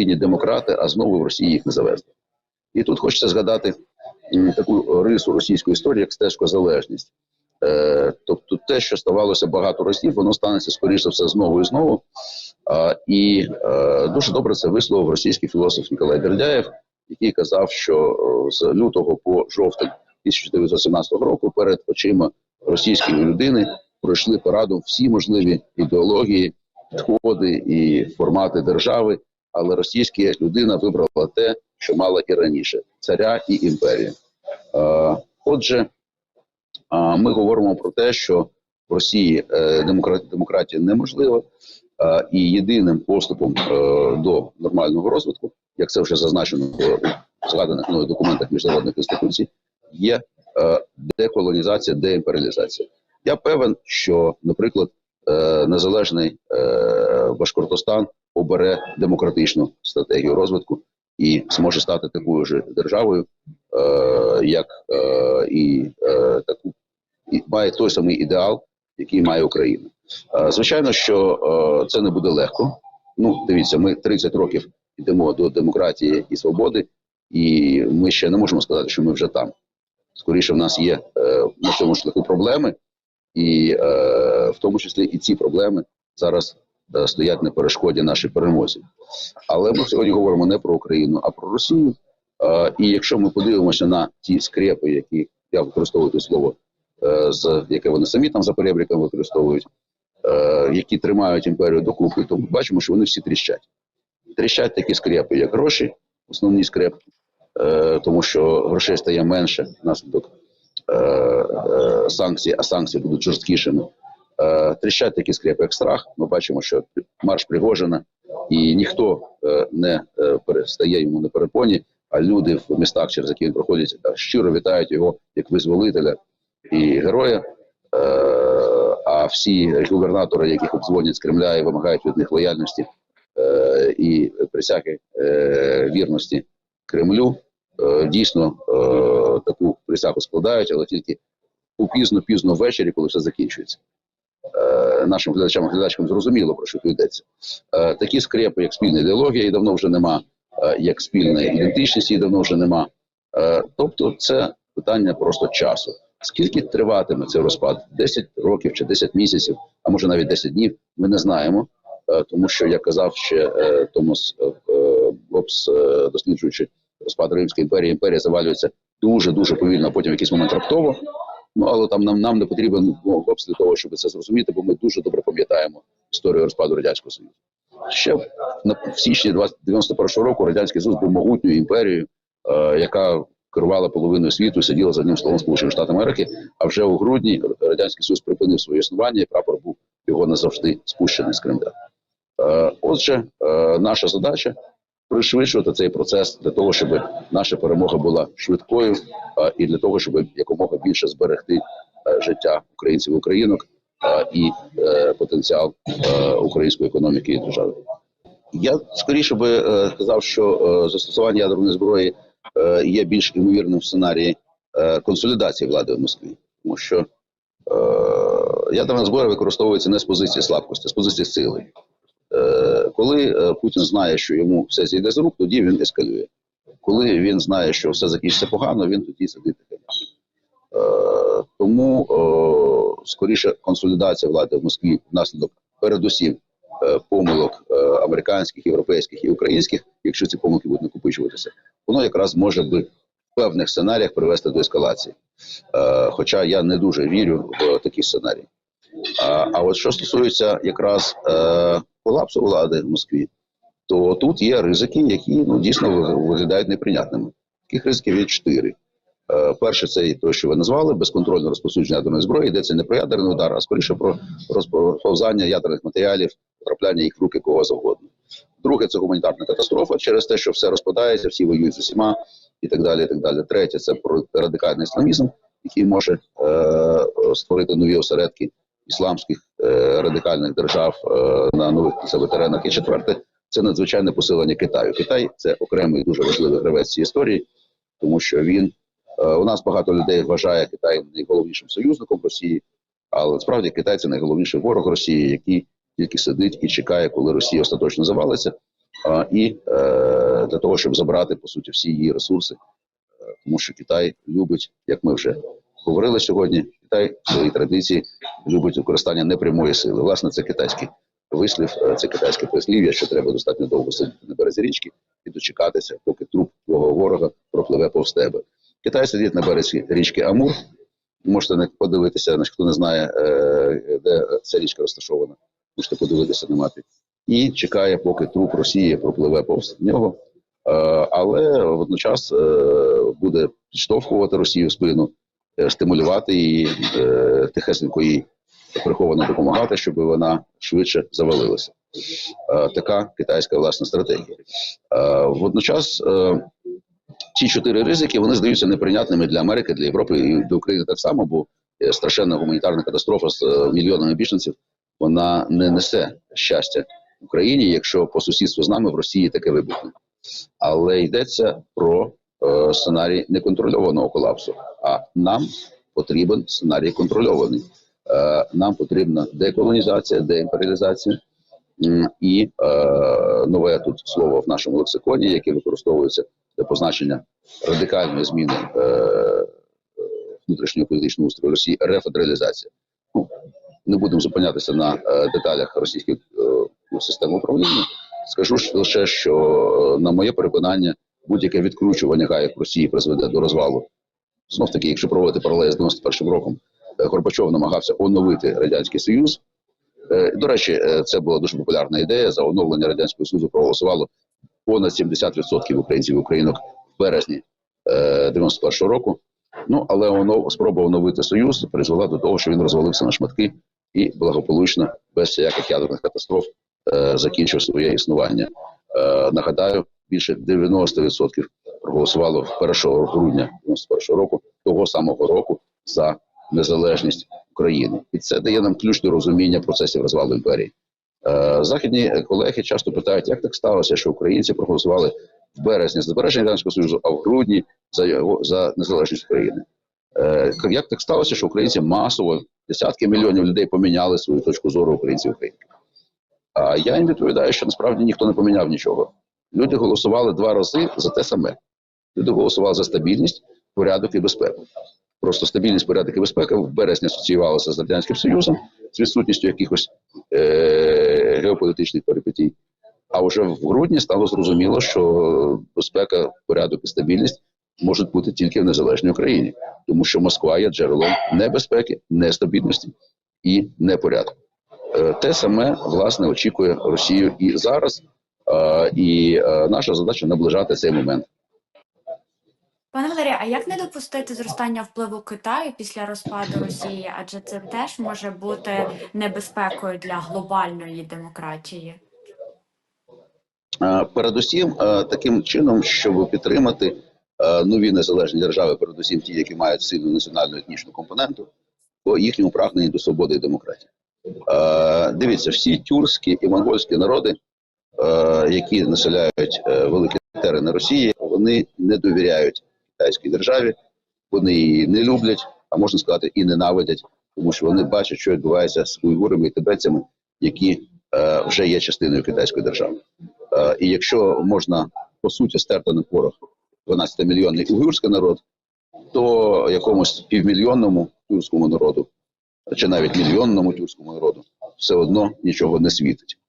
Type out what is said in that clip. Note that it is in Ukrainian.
необхідні демократи, а знову в Росії їх не завезли. І тут хочеться згадати таку рису російської історії, як стежка залежність. Е, тобто, те, що ставалося багато разів, воно станеться скоріше за все знову і знову. І е, дуже добре це висловив російський філософ Ніколай Бердяєв, який казав, що е, з лютого по жовтень 1917 року перед очима російської людини пройшли парадом всі можливі ідеології, підходи і формати держави. Але російська людина вибрала те, що мала і раніше царя і імперію. Е, отже, а, ми говоримо про те, що в Росії е, демократія неможлива, е, і єдиним поступом е, до нормального розвитку, як це вже зазначено в згаданих мною документах міжнародних інституцій, є е, деколонізація, деімперіалізація. Я певен, що, наприклад, е, незалежний е, Башкортостан обере демократичну стратегію розвитку і зможе стати такою ж державою, е, як е, і е, таку і має той самий ідеал, який має Україна. Е, Звичайно, що е, це не буде легко. Ну, дивіться, ми 30 років йдемо до демократії і свободи, і ми ще не можемо сказати, що ми вже там. Скоріше, в нас є е, на цьому шляху проблеми, і е, в тому числі і ці проблеми зараз е, стоять на перешкоді нашій перемозі. Але ми сьогодні говоримо не про Україну, а про Росію. Е, і якщо ми подивимося на ті скрепи, які я використовую слово, е, з яке вони самі там за перебріком використовують, які тримають імперію докупи, то ми бачимо, що вони всі тріщать. Тріщать такі скрепи, як гроші, основні скрепки, е, тому що грошей стає менше внаслідок санкцій, а санкції будуть жорсткішими. Е, тріщать такі скрепи, як страх. Ми бачимо, що марш Пригожина, і ніхто е, не е, перестає йому на перепоні, а люди в містах, через які він проходить, щиро вітають його як визволителя і героя. А всі губернатори, яких обдзвонять з Кремля і вимагають від них лояльності і присяги вірності Кремлю, дійсно таку присягу складають, але тільки у пізно-пізно ввечері, коли все закінчується. Нашим глядачам глядачкам зрозуміло, про що тут йдеться. Е, такі скрепи, як спільна ідеологія, і давно вже нема, е, як спільна ідентичність, її давно вже нема. Е, тобто, це питання просто часу. Скільки триватиме цей розпад? 10 років чи 10 місяців, а може навіть 10 днів, ми не знаємо. Тому що, як казав ще Томас е, досліджуючи розпад Римської імперії, імперія завалюється дуже дуже повільно, а потім в якийсь момент раптово. Ну але там нам нам не потрібен ну, для того, щоб це зрозуміти, бо ми дуже добре пам'ятаємо історію розпаду радянського союзу. Ще в- січні 20 91-го року радянський Союз був могутньою імперією, е, яка керувала половиною світу, сиділа за одним столом Сполучених Штатів Америки. А вже у грудні радянський Союз припинив своє існування, і прапор був його назавжди спущений з Кремля. Е, Отже, е, наша задача пришвидшувати цей процес для того, щоб наша перемога була швидкою і для того, щоб якомога більше зберегти е, життя українців українок і е, потенціал е, української економіки і держави. Я скоріше би сказав, що застосування ядерної зброї є більш імовірним в сценарії консолідації влади в Москві, тому що ядерна зброя використовується не з позиції слабкості, а з позиції сили. Коли е, Путін знає, що йому все зійде з рук, тоді він ескалює. Коли він знає, що все закінчиться погано, він тоді сидить таке. Тому е, скоріше консолідація влади в Москві внаслідок передусім е, помилок американських, європейських і українських, якщо ці помилки будуть накопичуватися, воно якраз може би в певних сценаріях привести до ескалації. Хоча я не дуже вірю в такі сценарії. А, от що стосується якраз колапсу влади в Москві, то тут є ризики, які ну дійсно виглядають неприйнятними. Таких ризиків є чотири. Е, перше, це те, що ви назвали, безконтрольне розповсюдження ядерної зброї. Йдеться не про ядерний удар, а скоріше про розповзання ядерних матеріалів, потрапляння їх в руки кого завгодно. Друге, це гуманітарна катастрофа через те, що все розпадається, всі воюють з усіма і так далі. І так далі. Третє, це про радикальний ісламізм, який може е, створити нові осередки ісламських е, радикальних держав е, на нових себе теренах. І четверте, це надзвичайне посилення Китаю. Китай це окремий дуже важливий гравець цієї історії, тому що він е, у нас багато людей вважає Китай найголовнішим союзником Росії, але справді Китай це найголовніший ворог Росії, який тільки сидить і чекає, коли Росія остаточно завалиться. і для того, щоб забрати по суті всі її ресурси, тому що Китай любить, як ми вже говорили сьогодні, Китай в своїй традиції любить використання непрямої сили. Власне, це китайський вислів, е, це китайське прислів'я, що треба достатньо довго сидіти на березі річки і дочекатися, поки труп твого ворога пропливе повз тебе. Китай сидить на березі річки Амур. Можете подивитися, хто не знає, е, де ця річка розташована. Можете подивитися на мапі. І чекає, поки труп Росії пропливе повз нього. Е, Але водночас буде підштовхувати Росію в спину, стимулювати її, е, тихесенько їй приховано допомагати, щоб вона швидше завалилася. Е, Така китайська власна стратегія. Е, Водночас е, ці чотири ризики вони здаються неприйнятними для Америки, для Європи і для України так само, бо е, страшенна гуманітарна катастрофа з е, мільйонами біженців вона не несе щастя Україні, якщо по сусідству з нами в Росії таке вибухне. Але йдеться про е, сценарій неконтрольованого колапсу. А нам потрібен сценарій контрольований. Е, нам потрібна деколонізація, деімперіалізація. І е, нове тут слово в нашому лексиконі, яке використовується для позначення радикальної зміни е, е, внутрішнього політичного устрою Росії рефедералізація. Ну, не будемо зупинятися на е, деталях російських е, систем управління. Скажу лише, що на моє переконання, будь-яке відкручування гаїв Росії призведе до розвалу. Знов таки, якщо проводити паралель з 91 роком, е, Горбачов намагався оновити радянський союз. Е, До речі, е, це була дуже популярна ідея. За оновлення радянського союзу проголосувало понад 70% українців і українок в березні е, 91 року. Ну але воно спроба оновити союз призвела до того, що він розвалився на шматки і благополучно, без всяких ядерних катастроф, закінчив своє існування. Нагадаю, більше 90% проголосувало 1 грудня 91 року, того самого року, за незалежність України, і це дає нам ключ до розуміння процесів розвалу імперії. Е, Західні колеги часто питають, як так сталося, що українці проголосували в березні за збереження радянського союзу, а в грудні за його за незалежність України. Е, Як так сталося, що українці масово десятки мільйонів людей поміняли свою точку зору українців? А я їм відповідаю, що насправді ніхто не поміняв нічого. Люди голосували два рази за те саме. Люди голосували за стабільність, порядок і безпеку. Просто стабільність, порядок і безпека в березні асоціювалася з радянським союзом з відсутністю якихось е- геополітичних перипетій. А вже в грудні стало зрозуміло, що безпека, порядок і стабільність можуть бути тільки в незалежній Україні, тому що Москва є джерелом небезпеки, нестабільності і непорядку. Е, Те саме власне очікує Росію і зараз. Е, І е, наша задача наближати цей момент. Пане Валерію, а як не допустити зростання впливу Китаю після розпаду Росії? Адже це теж може бути небезпекою для глобальної демократії. Е, Передусім, таким чином, щоб підтримати нові незалежні держави, передусім ті, які мають сильну національну етнічну компоненту, по їхньому прагненні до свободи і демократії. Дивіться, всі тюркські і монгольські народи, які населяють е, великі терени Росії, вони не довіряють китайській державі, вони її не люблять, а можна сказати, і ненавидять, тому що вони бачать, що відбувається з уйгурами і тибетцями, які е, вже є частиною китайської держави. Е, і якщо можна по суті стерти на порох 12-мільйонний уйгурський народ, то якомусь півмільйонному тюркському народу, чи навіть мільйонному тюркському народу, все одно нічого не світить.